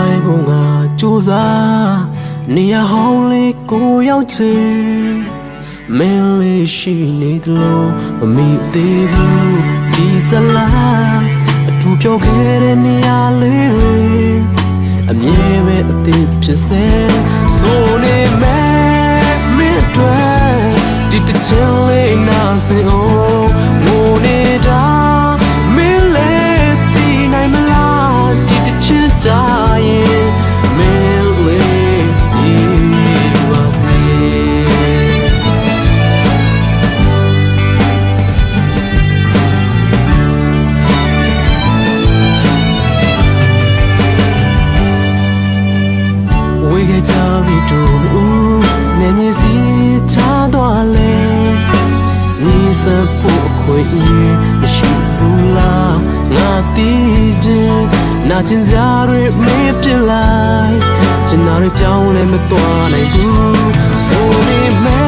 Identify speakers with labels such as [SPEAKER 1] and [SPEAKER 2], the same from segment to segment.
[SPEAKER 1] တိုင်းကိုငါကြိုးစားနေရာဟောင်းလေးကိုရောက်ချင်မင်းလေးရှိနေသလိုမမိသေးဘူးဒီစလားအထူးပြောခဲ့တဲ့နေရာလေးအမြဲပဲအသေးဖြစ်စေဆိုနေမဲ့မင်းတို့ဒီတစ်ချက်လေးနာစေအောင် ဝေခဲ့ကြပြီတို့ဦးနေနေစီချသွားလေနေစဖို့အခွင့်အရေးမရှိဘူးလားငါတီးခြင်းနာကျင်စရာတွေမေးပြလိုက်ကျင်နာတွေပြောင်းလဲမသွားနိုင်ဘူးဆိုနေမ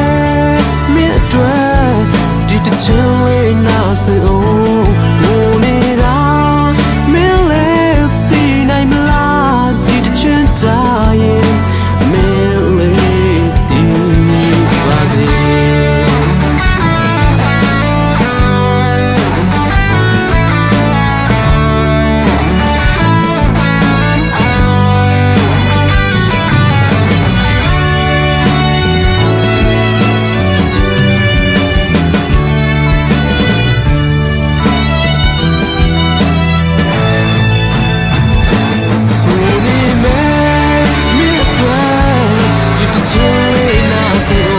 [SPEAKER 1] see